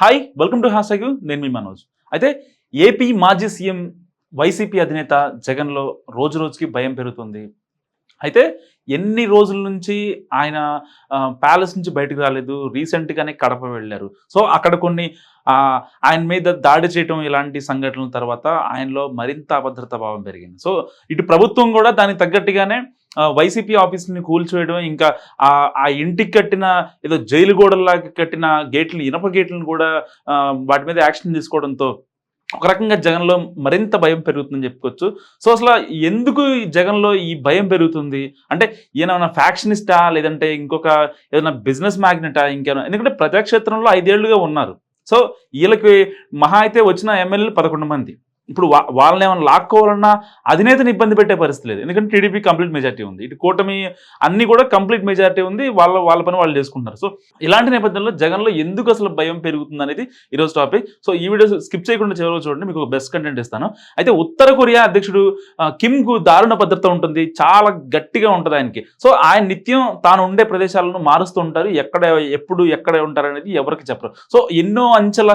Hi welcome to hash నేను మీ మనోజ్. అయితే AP మాజీ సీఎం వైసీపీ అధినేత జగన్లో రోజు రోజుకి భయం పెరుగుతుంది. అయితే ఎన్ని రోజుల నుంచి ఆయన ప్యాలెస్ నుంచి బయటకు రాలేదు రీసెంట్గానే కడప వెళ్ళారు. సో అక్కడ కొన్ని ఆయన మీద దాడి చేయటం ఇలాంటి సంఘటనల తర్వాత ఆయనలో మరింత అభద్రతా భావం పెరిగింది. సో ఇటు ప్రభుత్వం కూడా దానికి తగ్గట్టుగానే వైసీపీ ఆఫీసుని కూల్చివేయడం ఇంకా ఆ ఆ ఇంటికి కట్టిన ఏదో జైలు గోడల్లాగా కట్టిన గేట్లు ఇనప గేట్లను కూడా వాటి మీద యాక్షన్ తీసుకోవడంతో ఒక రకంగా జగన్లో మరింత భయం పెరుగుతుందని చెప్పుకోవచ్చు. సో అసలు ఎందుకు ఈ జగన్లో ఈ భయం పెరుగుతుంది? అంటే ఈయన ఫ్యాక్షనిస్టా? లేదంటే ఇంకొక ఏదైనా బిజినెస్ మ్యాగ్నెటా? ఇంకేమైనా ఎందుకంటే ప్రజాక్షేత్రంలో ఐదేళ్ళుగా ఉన్నారు. సో వీళ్ళకి మహా అయితే వచ్చిన ఎమ్మెల్యేలు పదకొండు మంది. ఇప్పుడు వా వాళ్ళని ఏమైనా లాక్కోవాలన్నా అధినేతని ఇబ్బంది పెట్టే పరిస్థితి లేదు. ఎందుకంటే టీడీపీ కంప్లీట్ మెజార్టీ ఉంది. ఇటు కూటమి అన్ని కూడా కంప్లీట్ మెజార్టీ ఉంది. వాళ్ళ వాళ్ళ పని వాళ్ళు చేసుకుంటున్నారు. సో ఇలాంటి నేపథ్యంలో జగన్లో ఎందుకు అసలు భయం పెరుగుతుంది అనేది ఈరోజు టాపిక్. సో ఈ వీడియో స్కిప్ చేయకుండా చివరిలో చూడండి. మీకు బెస్ట్ కంటెంట్ ఇస్తాను. అయితే ఉత్తర కొరియా అధ్యక్షుడు కిమ్కు దారుణ భద్రత ఉంటుంది. చాలా గట్టిగా ఉంటుంది ఆయనకి. సో ఆయన నిత్యం తాను ఉండే ప్రదేశాలను మారుస్తూ ఉంటారు. ఎక్కడ ఎప్పుడు ఎక్కడ ఉంటారు అనేది ఎవరికి చెప్పరు. సో ఎన్నో అంచెల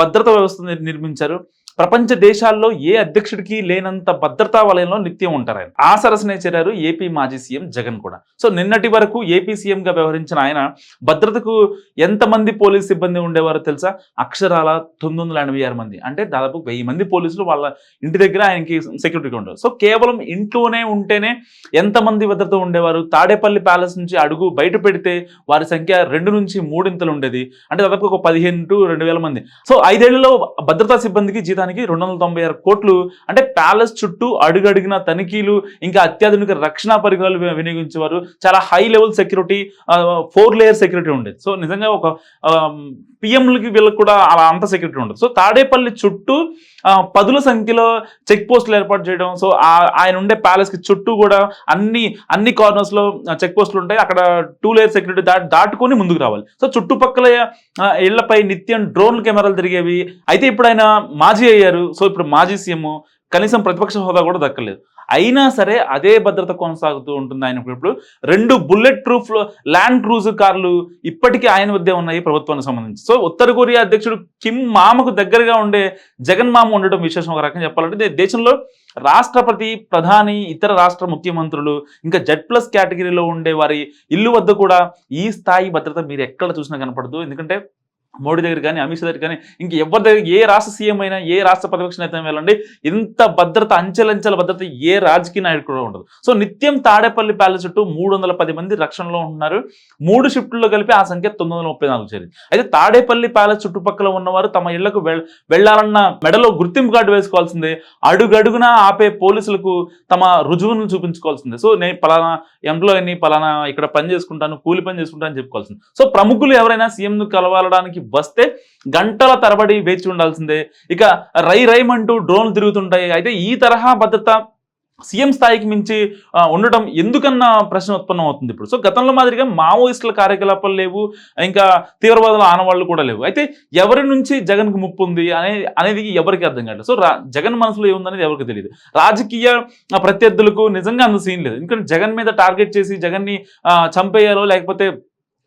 భద్రత వ్యవస్థ నిర్మించారు. ప్రపంచ దేశాల్లో ఏ అధ్యక్షుడికి లేనంత భద్రతా వలయంలో నిత్యం ఉంటారు ఆయన ఆ సరసనే చేరారు ఏపీ మాజీ సీఎం జగన్ కూడా. సో నిన్నటి వరకు ఏపీ సీఎంగా వ్యవహరించిన ఆయన భద్రతకు ఎంతమంది పోలీస్ సిబ్బంది ఉండేవారో తెలుసా? అక్షరాల తొమ్మిది వందల ఎనభై ఆరు మంది. అంటే దాదాపు వెయ్యి మంది పోలీసులు వాళ్ళ ఇంటి దగ్గర ఆయనకి సెక్యూరిటీగా ఉండరు సో కేవలం ఇంట్లోనే ఉంటేనే ఎంతమంది భద్రత ఉండేవారు? తాడేపల్లి ప్యాలెస్ నుంచి అడుగు బయట పెడితే వారి సంఖ్య రెండు నుంచి మూడింతలు ఉండేది. అంటే దాదాపు ఒక పదిహేను టు రెండు వేల మంది. సో ఐదేళ్ళలో భద్రతా సిబ్బందికి జీతం జీతానికి రెండు వందల తొంభై ఆరు కోట్లు అంటే ప్యాలెస్ చుట్టూ అడుగడిగిన తనిఖీలు ఇంకా అత్యాధునిక రక్షణ పరికరాలు వినియోగించేవారు. చాలా high level security four layer security ఉండేది. సో నిజంగా ఒక పిఎంలకి వీళ్ళకి కూడా అలా అంత సెక్యూరిటీ ఉండదు. సో తాడేపల్లి చుట్టూ పదుల సంఖ్యలో చెక్ పోస్టులు ఏర్పాటు చేయడం సో ఆ- ఆయన ఉండే ప్యాలెస్కి చుట్టూ కూడా అన్ని అన్ని కార్నర్స్లో చెక్ పోస్టులు ఉంటాయి. అక్కడ టూ లేయర్ సెక్యూరిటీ దా దాటుకొని ముందుకు రావాలి. సో చుట్టుపక్కల ఇళ్ళపై నిత్యం డ్రోన్ కెమెరాలు తిరిగేవి. అయితే ఇప్పుడు ఆయన మాజీ అయ్యారు. సో ఇప్పుడు మాజీ సీఎం కనీసం ప్రతిపక్ష హోదా కూడా దక్కలేదు. అయినా సరే అదే భద్రత కొనసాగుతూ ఉంటుంది ఆయన ఇప్పుడు. రెండు బుల్లెట్ ప్రూఫ్ ల్యాండ్ క్రూజ్ కార్లు ఇప్పటికీ ఆయన వద్దే ఉన్నాయి ప్రభుత్వానికి సంబంధించి. సో ఉత్తర కొరియా అధ్యక్షుడు కిమ్ మామకు దగ్గరగా ఉండే జగన్ మామ ఉండడం విశేషం ఒక రకంగా చెప్పాలంటే దేశంలో రాష్ట్రపతి ప్రధాని ఇతర రాష్ట్ర ముఖ్యమంత్రులు ఇంకా జెడ్ ప్లస్ కేటగిరీలో ఉండే వారి ఇల్లు వద్ద కూడా ఈ స్థాయి భద్రత మీరు ఎక్కడ చూసినా కనపడదు. ఎందుకంటే మోడీ దగ్గర కానీ అమిత్ షా దగ్గర కానీ ఇంక ఎవరి దగ్గర ఏ రాష్ట్ర సీఎం అయినా ఏ రాష్ట్ర ప్రతిపక్ష నేత వెళ్ళండి ఇంత భద్రత అంచెలంచెల భద్రత ఏ రాజకీయ నాయకుడు కూడా ఉండదు. సో నిత్యం తాడేపల్లి ప్యాలెస్ చుట్టూ మూడు వందల పది మంది రక్షణలో ఉంటున్నారు. మూడు షిఫ్టుల్లో కలిపి ఆ సంఖ్య తొమ్మిది వందల ముప్పై నాలుగు చేరింది. అయితే తాడేపల్లి ప్యాలెస్ చుట్టుపక్కల ఉన్నవారు తమ ఇళ్ళకు వెళ్ వెళ్ళాలన్న మెడలో గుర్తింపు కార్డు వేసుకోవాల్సిందే. అడుగడుగునా ఆపే పోలీసులకు తమ రుజువును చూపించుకోవాల్సిందే. సో నేను పలానా ఎంప్లాయీని పలానా ఇక్కడ పని చేసుకుంటాను కూలి పని చేసుకుంటాను చెప్పుకోవాల్సింది. సో ప్రముఖులు ఎవరైనా సీఎంను కలవాలడానికి వస్తే గంటల తరబడి వేచి ఉండాల్సిందే. ఇక రై రైమంటూ డ్రోన్లు తిరుగుతుంటాయి. అయితే ఈ తరహా భద్రత సీఎం స్థాయికి మించి ఉండటం ఎందుకన్న ప్రశ్న ఉత్పన్నం అవుతుంది ఇప్పుడు. సో గతంలో మాదిరిగా మావోయిస్టుల కార్యకలాపాలు లేవు. ఇంకా తీవ్రవాదుల ఆనవాళ్ళు కూడా లేవు. అయితే ఎవరి నుంచి జగన్కు ముప్పు ఉంది అనే అనేది ఎవరికి అర్థం కాదు సో జగన్ మనసులో ఏముందనేది ఎవరికి తెలియదు రాజకీయ ప్రత్యర్థులకు నిజంగా అంత సీన్ లేదు. ఎందుకంటే జగన్ మీద టార్గెట్ చేసి జగన్ని చంపేయాలో లేకపోతే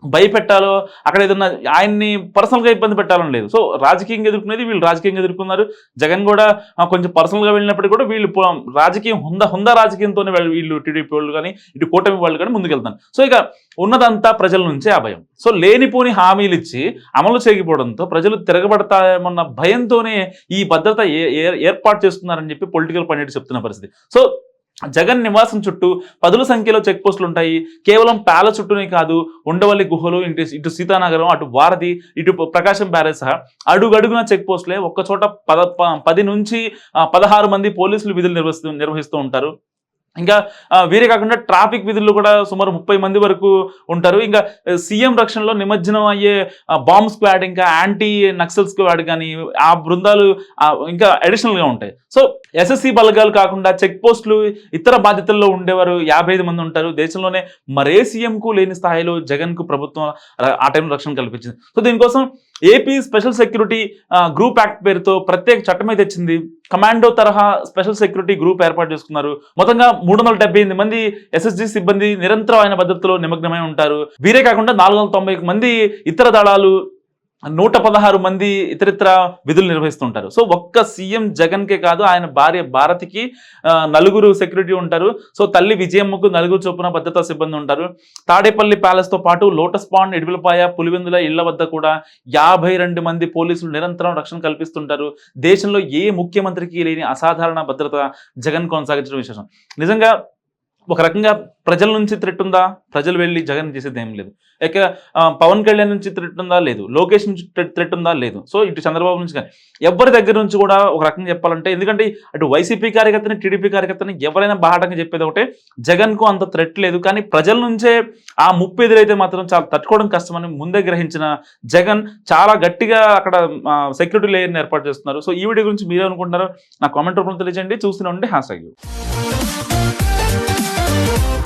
భయపెట్టాలో అక్కడ ఏదన్నా ఆయన్ని పర్సనల్గా ఇబ్బంది పెట్టాలని లేదు. సో రాజకీయంగా ఎదుర్కొనేది వీళ్ళు రాజకీయంగా ఎదుర్కొన్నారు. జగన్ కూడా కొంచెం పర్సనల్గా వెళ్ళినప్పటికీ కూడా వీళ్ళు పో- రాజకీయం హుందా హుందా రాజకీయంతోనే వీళ్ళు- వీళ్ళు టీడీపీ వాళ్ళు కానీ ఇటు కూటమి వాళ్ళు కానీ ముందుకెళ్తారు సో ఇక ఉన్నదంతా ప్రజల నుంచే ఆ భయం. సో లేనిపోని హామీలు ఇచ్చి అమలు చేయకపోవడంతో ప్రజలు తిరగబడతామన్న భయంతోనే ఈ భద్రత ఏ- ఏ- ఏర్పాటు చేస్తున్నారని చెప్పి పొలిటికల్ పండిట్ చెప్తున్న పరిస్థితి. సో జగన్ నివాసం చుట్టూ పదుల సంఖ్యలో చెక్ పోస్టులు ఉంటాయి. కేవలం ప్యాల చుట్టూనే కాదు ఉండవల్లి గుహలు ఇటు ఇటు సీతానగరం అటు వారధి ఇటు ప్రకాశం బ్యారేజ్ సహా అడుగడుగున చెక్ పోస్టులే ఒక్క చోట పద ప- పది నుంచి పదహారు మంది పోలీసులు విధులు నిర్వహిస్తూ నిర్వహిస్తూ ఉంటారు. ఇంకా వీరే కాకుండా ట్రాఫిక్ విధుల్లో కూడా సుమారు ముప్పై మంది వరకు ఉంటారు. ఇంకా సీఎం రక్షణలో నిమజ్జనం అయ్యే బాంబ్ స్క్వాడ్ ఇంకా యాంటీ నక్సల్ స్క్వాడ్ కానీ ఆ బృందాలు ఇంకా అడిషనల్గా ఉంటాయి. సో ఎస్ఎస్సి బలగాలు కాకుండా చెక్ పోస్టులు ఇతర బాధ్యతల్లో ఉండేవారు యాభై ఐదు మంది ఉంటారు. దేశంలోనే మరే సీఎంకు లేని స్థాయిలో జగన్కు ప్రభుత్వం ఆ టైంలో రక్షణ కల్పించింది. సో దీనికోసం AP special security group act పేరుతో ప్రత్యేక చట్టమే తెచ్చింది. కమాండో తరహా స్పెషల్ సెక్యూరిటీ గ్రూప్ ఏర్పాటు చేసుకున్నారు. మొత్తంగా మూడు వందల డెబ్బై ఎనిమిది మంది ఎస్ఎస్జి సిబ్బంది నిరంతరం ఆయన భద్రతలో నిమగ్నమై ఉంటారు. వీరే కాకుండా నాలుగు వందల తొంభై మంది ఇతర దళాలు నూట పదహారు మంది ఇతరితర విధులు నిర్వహిస్తుంటారు. సో ఒక్క సీఎం జగన్కే కాదు ఆయన భార్య భారతికి నలుగురు సెక్యూరిటీ ఉంటారు. సో తల్లి విజయమ్మకు నలుగురు చొప్పున భద్రతా సిబ్బంది ఉంటారు. తాడేపల్లి ప్యాలెస్తో పాటు లోటస్ పాండ్ ఇడివిలపాయ పులివెందుల ఇళ్ళ వద్ద కూడా యాభై రెండు మంది పోలీసులు నిరంతరం రక్షణ కల్పిస్తుంటారు. దేశంలో ఏ ముఖ్యమంత్రికి లేని అసాధారణ భద్రత జగన్ కొనసాగించడం విశేషం. నిజంగా ఒక రకంగా ప్రజల నుంచి థ్రెట్ ఉందా ప్రజలు వెళ్ళి జగన్ చేసేది ఏం లేదు. ఇక పవన్ కళ్యాణ్ నుంచి థ్రెట్ ఉందా లేదు. లోకేష్ నుంచి థ్రెట్ ఉందా లేదు. సో ఇటు చంద్రబాబు నుంచి కానీ ఎవరి దగ్గర నుంచి కూడా ఒక రకంగా చెప్పాలంటే ఎందుకంటే అటు వైసీపీ కార్యకర్తని టీడీపీ కార్యకర్తని ఎవరైనా బాహాటంగా చెప్పేది ఒకటే జగన్కు అంత థ్రెట్ లేదు. కానీ ప్రజల నుంచే ఆ ముప్పు ఎదురైతే మాత్రం చాలా తట్టుకోవడం కష్టమని ముందే గ్రహించిన జగన్ చాలా గట్టిగా అక్కడ సెక్యూరిటీ లేయర్ని ఏర్పాటు చేస్తున్నారు. సో ఈ వీడియో గురించి మీరే అనుకుంటున్నారు నా కామెంట్ రూపంలో తెలియజేయండి. చూస్తూనే ఉంటే హ్యాష్ ట్యాగ్ Thank you